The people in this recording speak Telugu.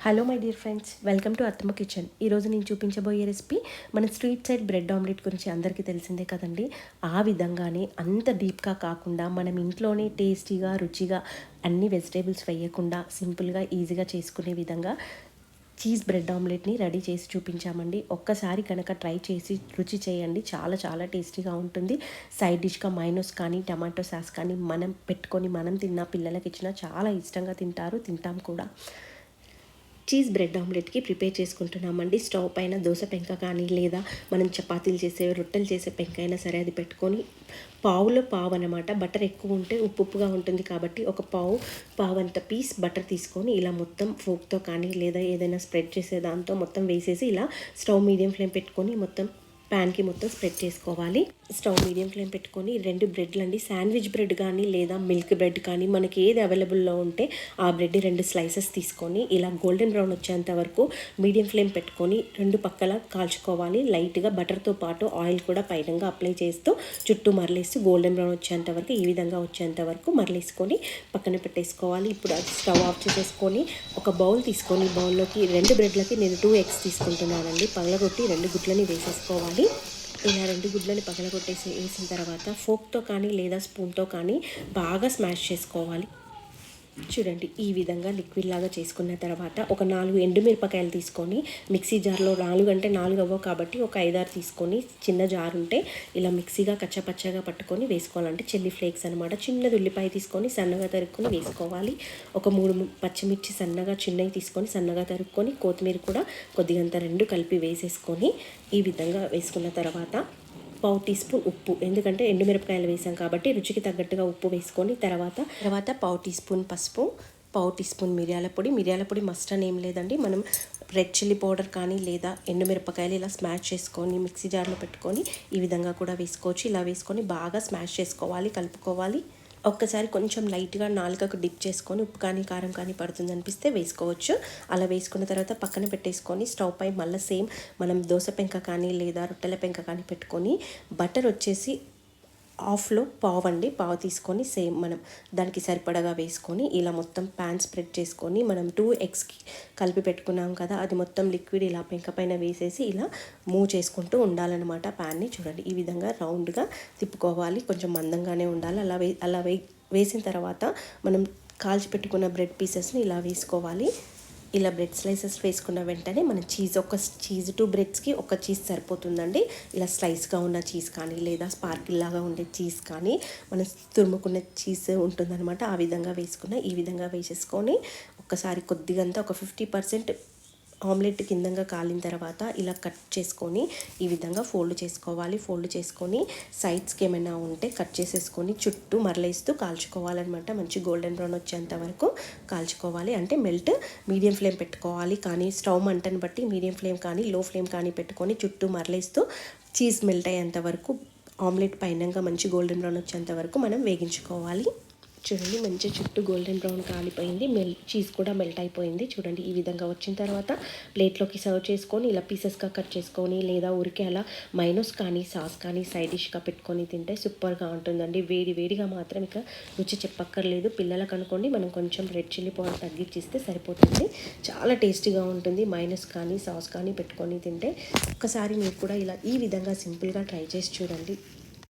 Hello my dear friends welcome to Attamma kitchen ఈరోజు నేను చూపించబోయే రెసిపీ మన స్ట్రీట్ సైడ్ బ్రెడ్ ఆమ్లెట్ గురించి అందరికీ తెలిసిందే కదండి. ఆ విధంగానే అంత డీప్గా కాకుండా మనం ఇంట్లోనే టేస్టీగా రుచిగా అన్ని వెజిటేబుల్స్ వేయకుండా సింపుల్గా ఈజీగా చేసుకునే విధంగా చీజ్ బ్రెడ్ ఆమ్లెట్ని రెడీ చేసి చూపించామండి. ఒక్కసారి కనుక ట్రై చేసి రుచి చేయండి. చాలా చాలా టేస్టీగా ఉంటుంది. సైడ్ డిష్గా మైనోస్ కానీ టమాటో సాస్ కానీ మనం పెట్టుకొని మనం తిన్న పిల్లలకి ఇచ్చినా చాలా ఇష్టంగా తింటారు తింటాం కూడా. చీజ్ బ్రెడ్ ఆమ్లెట్కి ప్రిపేర్ చేసుకుంటున్నామండి. స్టవ్ పైన దోశ పెంక కానీ లేదా మనం చపాతీలు చేసే రొట్టెలు చేసే పెంక అయినా సరే అది పెట్టుకొని పావులో పావు అనమాట బటర్ ఎక్కువ ఉంటే ఉప్పు ఉప్పుగా ఉంటుంది కాబట్టి ఒక పావు పావు అంత పీస్ బటర్ తీసుకొని ఇలా మొత్తం ఫోక్తో కానీ లేదా ఏదైనా స్ప్రెడ్ చేసే దాంతో మొత్తం వేసేసి ఇలా స్టవ్ మీడియం ఫ్లేమ్ పెట్టుకొని మొత్తం ప్యాన్కి మొత్తం స్ప్రెడ్ చేసుకోవాలి. స్టవ్ మీడియం ఫ్లేమ్ పెట్టుకొని రెండు బ్రెడ్లు అండి శాండ్విచ్ బ్రెడ్ కానీ లేదా మిల్క్ బ్రెడ్ కానీ మనకి ఏది అవైలబుల్లో ఉంటే ఆ బ్రెడ్ రెండు స్లైసెస్ తీసుకొని ఇలా గోల్డెన్ బ్రౌన్ వచ్చేంత వరకు మీడియం ఫ్లేమ్ పెట్టుకొని రెండు పక్కల కాల్చుకోవాలి. లైట్గా బటర్తో పాటు ఆయిల్ కూడా పైనంగా అప్లై చేస్తూ చుట్టూ మరలేసి గోల్డెన్ బ్రౌన్ వచ్చేంత వరకు ఈ విధంగా వచ్చేంత వరకు మరలేసుకొని పక్కన పెట్టేసుకోవాలి. ఇప్పుడు అది స్టవ్ ఆఫ్ చేసేసుకొని ఒక బౌల్ తీసుకొని బౌల్లోకి రెండు బ్రెడ్లకి నేను టూ ఎగ్స్ తీసుకుంటున్నానండి. పగలగొట్టి రెండు గుడ్లని వేసేసుకోవాలి. ఇలా రెండు గుడ్లని పగలగొట్టేసి వేసిన తర్వాత ఫోక్తో కానీ లేదా స్పూన్తో కానీ బాగా స్మాష్ చేసుకోవాలి. చూడండి ఈ విధంగా లిక్విడ్ లాగా చేసుకున్న తర్వాత ఒక నాలుగు ఎండుమిరపకాయలు తీసుకొని మిక్సీ జార్లో నాలుగు అంటే నాలుగు అవ్వవు కాబట్టి ఒక ఐదారు తీసుకొని చిన్న జార్ ఉంటే ఇలా మిక్సీగా కచ్చపచ్చగా పట్టుకొని వేసుకోవాలంటే చిల్లీ ఫ్లేక్స్ అనమాట చిన్నది ఉల్లిపాయ తీసుకొని సన్నగా తరుక్కొని వేసుకోవాలి. ఒక మూడు పచ్చిమిర్చి సన్నగా చిన్నవి తీసుకొని సన్నగా తరుక్కొని కొత్తిమీర కూడా కొద్దిగంత రెండు కలిపి వేసేసుకొని ఈ విధంగా వేసుకున్న తర్వాత పావు టీ స్పూన్ ఉప్పు. ఎందుకంటే ఎండుమిరపకాయలు వేసాం కాబట్టి రుచికి తగ్గట్టుగా ఉప్పు వేసుకొని తర్వాత తర్వాత పావు టీ స్పూన్ పసుపు పావు టీ స్పూన్ మిరియాల పొడి. మిరియాల పొడి మస్ట్ అని ఏం లేదండి. మనం రెడ్ చిల్లీ పౌడర్ కానీ లేదా ఎండుమిరపకాయలు ఇలా స్మాష్ చేసుకొని మిక్సీ జార్లో పెట్టుకొని ఈ విధంగా కూడా వేసుకోవచ్చు. ఇలా వేసుకొని బాగా స్మాష్ చేసుకోవాలి కలుపుకోవాలి. ఒక్కసారి కొంచెం లైట్గా నాలుకకు డిప్ చేసుకొని ఉప్పు కానీ కారం కానీ పడుతుంది అనిపిస్తే వేసుకోవచ్చు. అలా వేసుకున్న తర్వాత పక్కన పెట్టేసుకొని స్టవ్ పై మళ్ళీ సేమ్ మనం దోశ పెంక కానీ లేదా రొట్టెల పెంక కానీ పెట్టుకొని బటర్ వచ్చేసి హాఫ్లో పావు అండి పావు తీసుకొని సేమ్ మనం దానికి సరిపడగా వేసుకొని ఇలా మొత్తం ప్యాన్ స్ప్రెడ్ చేసుకొని మనం టూ ఎగ్స్కి కలిపి పెట్టుకున్నాం కదా అది మొత్తం లిక్విడ్ ఇలా పెంక పైన వేసేసి ఇలా మూవ్ చేసుకుంటూ ఉండాలన్నమాట ప్యాన్ని. చూడండి ఈ విధంగా రౌండ్గా తిప్పుకోవాలి. కొంచెం మందంగానే ఉండాలి. అలా వే అలా వే వేసిన తర్వాత మనం కాల్చి పెట్టుకున్న బ్రెడ్ పీసెస్ని ఇలా వేసుకోవాలి. ఇలా బ్రెడ్ స్లైసెస్ వేసుకున్న వెంటనే మన చీజ్ ఒక చీజ్ టూ బ్రెడ్స్కి ఒక చీజ్ సరిపోతుందండి. ఇలా స్లైస్గా ఉన్న చీజ్ కానీ లేదా స్పార్కిల్ లాగా ఉండే చీజ్ కానీ మనం తురుముకున్న చీజ్ ఉంటుందన్నమాట. ఆ విధంగా వేసుకున్న ఈ విధంగా వేసేసుకొని ఒక్కసారి కొద్దిగంతా ఒక ఫిఫ్టీ పర్సెంట్ ఆమ్లెట్ కిందంగా కాలిన తర్వాత ఇలా కట్ చేసుకొని ఈ విధంగా ఫోల్డ్ చేసుకోవాలి. ఫోల్డ్ చేసుకొని సైడ్స్కి ఏమైనా ఉంటే కట్ చేసేసుకొని చుట్టూ మరలేస్తూ కాల్చుకోవాలన్నమాట. మంచి గోల్డెన్ బ్రౌన్ వచ్చేంత వరకు కాల్చుకోవాలి. అంటే మెల్ట్ మీడియం ఫ్లేమ్ పెట్టుకోవాలి కానీ స్టవ్ మంటను బట్టి మీడియం ఫ్లేమ్ కానీ లో ఫ్లేమ్ కానీ పెట్టుకొని చుట్టూ మరలేస్తూ చీజ్ మెల్ట్ అయ్యేంత వరకు ఆమ్లెట్ పైనంగా మంచి గోల్డెన్ బ్రౌన్ వచ్చేంత వరకు మనం వేగించుకోవాలి. చూడండి మంచి చుట్టూ గోల్డెన్ బ్రౌన్ కాలిపోయింది. మెల్ చీజ్ కూడా మెల్ట్ అయిపోయింది. చూడండి ఈ విధంగా వచ్చిన తర్వాత ప్లేట్లోకి సర్వ్ చేసుకొని ఇలా పీసెస్గా కట్ చేసుకొని లేదా ఊరికే అలా మైనోస్ కానీ సాస్ కానీ సైడ్ డిష్గా పెట్టుకొని తింటే సూపర్గా ఉంటుందండి. వేడి వేడిగా మాత్రం ఇక రుచి చెప్పక్కర్లేదు. పిల్లలకు అనుకోండి మనం కొంచెం రెడ్ చిల్లీ పౌడర్ తగ్గించిస్తే సరిపోతుంది. చాలా టేస్టీగా ఉంటుంది. మైనస్ కానీ సాస్ కానీ పెట్టుకొని తింటే ఒక్కసారి మీరు కూడా ఇలా ఈ విధంగా సింపుల్గా ట్రై చేసి చూడండి.